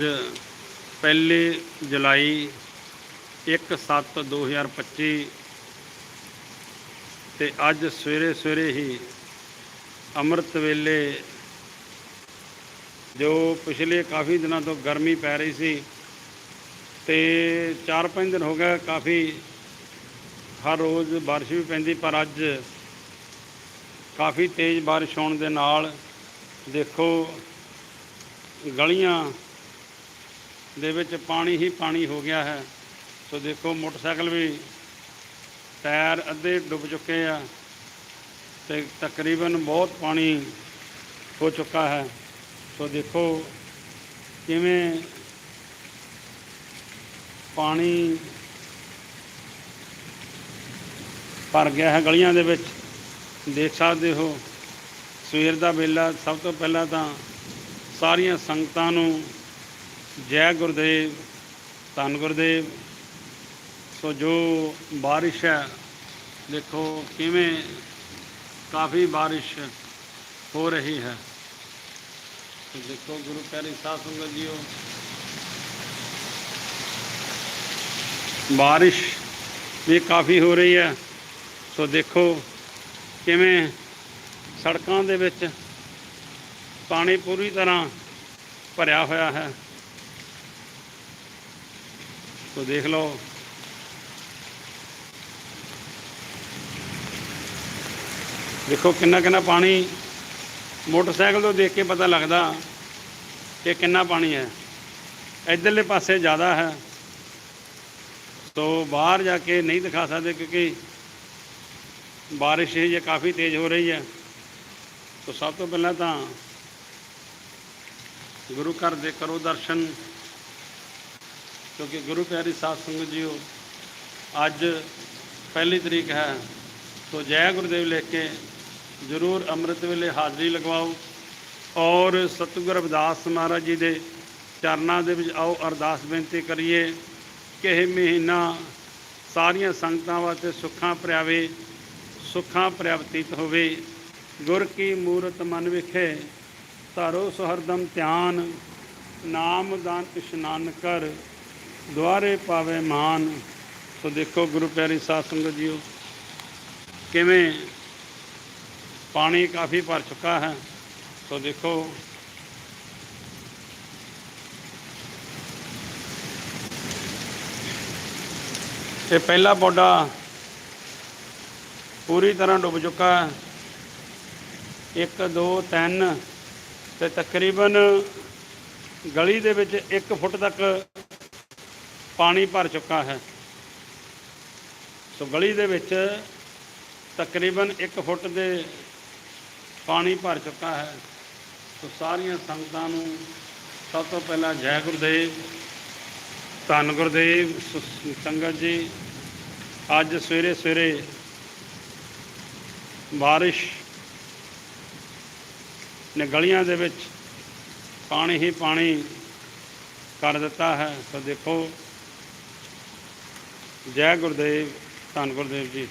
ਪਹਿਲੀ ਜੁਲਾਈ 1/7/2025 ਤੇ ਅੱਜ ਸਵੇਰੇ ਸਵੇਰੇ ਹੀ ਅੰਮ੍ਰਿਤ ਵੇਲੇ ਜੋ ਪਿਛਲੇ ਕਾਫੀ ਦਿਨਾਂ ਤੋਂ ਗਰਮੀ ਪੈ ਰਹੀ ਸੀ ਤੇ 4-5 ਦਿਨ ਹੋ ਗਏ ਕਾਫੀ ਹਰ ਰੋਜ਼ ਬਾਰਿਸ਼ ਵੀ ਪੈਂਦੀ, ਪਰ ਅੱਜ ਕਾਫੀ ਤੇਜ਼ ਬਾਰਿਸ਼ ਹੋਣ ਦੇ ਨਾਲ ਦੇਖੋ ਗਲੀਆਂ ਦੇ ਵਿੱਚ ਪਾਣੀ ਹੀ ਪਾਣੀ ਹੋ ਗਿਆ ਹੈ। ਸੋ ਦੇਖੋ, ਮੋਟਰਸਾਈਕਲ ਵੀ ਟਾਇਰ ਅੱਧੇ ਡੁੱਬ ਚੁੱਕੇ ਆ ਤੇ ਤਕਰੀਬਨ ਬਹੁਤ ਪਾਣੀ ਹੋ ਚੁੱਕਾ ਹੈ। ਸੋ ਦੇਖੋ ਕਿਵੇਂ ਪਾਣੀ ਭਰ ਗਿਆ ਹੈ ਗਲੀਆਂ ਦੇ ਵਿੱਚ। ਦੇਖ ਸਕਦੇ ਹੋ, ਸਵੇਰ ਦਾ ਵੇਲਾ ਸਭ ਤੋਂ ਪਹਿਲਾਂ ਤਾਂ ਸਾਰੀਆਂ ਸੰਗਤਾਂ ਨੂੰ ਜੈ ਗੁਰਦੇਵ, ਧੰਨ ਗੁਰਦੇਵ। ਸੋ ਜੋ ਬਾਰਿਸ਼ ਹੈ, ਦੇਖੋ ਕਿਵੇਂ ਕਾਫੀ ਬਾਰਿਸ਼ ਹੋ ਰਹੀ ਹੈ। ਸੋ ਦੇਖੋ ਗੁਰੂ ਪਿਆਰੀ ਸਾਧ ਸੰਗਤ ਜੀਓ। ਬਾਰਿਸ਼ ਵੀ ਕਾਫੀ ਹੋ ਰਹੀ ਹੈ। ਸੋ ਦੇਖੋ ਕਿਵੇਂ ਸੜਕਾਂ ਦੇ ਵਿੱਚ ਪਾਣੀ ਪੂਰੀ ਤਰ੍ਹਾਂ ਭਰਿਆ ਹੋਇਆ ਹੈ। ਸੋ ਦੇਖ ਲਓ। ਦੇਖੋ ਕਿੰਨਾ ਕਿੰਨਾ ਪਾਣੀ ਮੋਟਰਸਾਈਕਲ ਤੋਂ ਦੇਖ ਕੇ ਪਤਾ ਲੱਗਦਾ ਕਿ ਕਿੰਨਾ ਪਾਣੀ ਹੈ। ਇਧਰਲੇ ਪਾਸੇ ਜ਼ਿਆਦਾ ਹੈ। ਸੋ ਬਾਹਰ ਜਾ ਕੇ ਨਹੀਂ ਦਿਖਾ ਸਕਦੇ ਕਿਉਂਕਿ ਬਾਰਿਸ਼ ਹੈ ਜੇ ਕਾਫੀ ਤੇਜ਼ ਹੋ ਰਹੀ ਹੈ। ਸੋ ਸਭ ਤੋਂ ਪਹਿਲਾਂ ਤਾਂ ਗੁਰੂ ਘਰ ਦੇ ਕਰੋ ਦਰਸ਼ਨ। ਕਿਉਂਕਿ ਗੁਰੂ ਪਿਆਰੀ ਸਾਧ ਸੰਗਤ ਜੀਓ, ਅੱਜ ਪਹਿਲੀ ਤਰੀਕ ਹੈ ਸੋ ਜੈ ਗੁਰਦੇਵ ਲਿਖ ਕੇ ਜ਼ਰੂਰ ਅੰਮ੍ਰਿਤ ਵੇਲੇ ਹਾਜ਼ਰੀ ਲਗਵਾਓ ਔਰ ਸਤਿਗੁਰ ਰਵਿਦਾਸ ਮਹਾਰਾਜ ਜੀ ਦੇ ਚਰਨਾਂ ਦੇ ਵਿੱਚ ਆਓ, ਅਰਦਾਸ ਬੇਨਤੀ ਕਰੀਏ ਕਿ ਇਹ ਮਹੀਨਾ ਸਾਰੀਆਂ ਸੰਗਤਾਂ ਵਾਸਤੇ ਸੁੱਖਾਂ ਭਰਿਆਵੇ, ਸੁੱਖਾਂ ਪ੍ਰਾਪਤੀਤ ਹੋਵੇ। ਗੁਰ ਕੀ ਮੂਰਤ ਮਨ ਵਿਖੇ ਧਾਰੋ ਸੁਹਰਦਮ ਧਿਆਨ, ਨਾਮ ਦਾਨ ਇਸ਼ਨਾਨ ਕਰ। ਦੁਆਰੇ ਪਾਵੇ ਮਾਨ, ਸੋ ਦੇਖੋ ਗੁਰੂ ਪਿਆਰੀ ਸਾਧ ਸੰਗਤ ਜੀਓ, ਕਿਵੇਂ ਪਾਣੀ ਕਾਫੀ ਭਰ ਚੁੱਕਾ ਹੈ, ਸੋ ਦੇਖੋ। ਇਹ ਪਹਿਲਾ ਪੌਡਾ ਪੂਰੀ ਤਰ੍ਹਾਂ ਡੁੱਬ ਚੁੱਕਾ ਹੈ। 1 2 3 ਤੇ ਤਕਰੀਬਨ ਗਲੀ ਦੇ ਵਿੱਚ 1 ਫੁੱਟ ਤੱਕ ਪਾਣੀ ਭਰ ਚੁੱਕਾ ਹੈ। ਸੋ ਗਲੀ ਦੇ ਵਿੱਚ ਤਕਰੀਬਨ 1 ਫੁੱਟ ਦੇ ਪਾਣੀ ਭਰ ਚੁੱਕਾ ਹੈ। ਸੋ ਸਾਰੀਆਂ ਸੰਗਤਾਂ ਨੂੰ ਸਭ ਤੋਂ ਪਹਿਲਾਂ ਜੈ ਗੁਰਦੇਵ, ਧੰਨ ਗੁਰਦੇਵ, ਸ- ਸੰਗਤ ਜੀ, ਅੱਜ ਸਵੇਰੇ ਸਵੇਰੇ ਬਾਰਿਸ਼ ਨੇ ਗਲੀਆਂ ਦੇ ਵਿੱਚ ਪਾਣੀ ਹੀ ਪਾਣੀ ਕਰ ਦਿੱਤਾ ਹੈ। ਸੋ ਦੇਖੋ ਜੈ ਗੁਰਦੇਵ ਧੰਨ ਗੁਰਦੇਵ ਜੀ।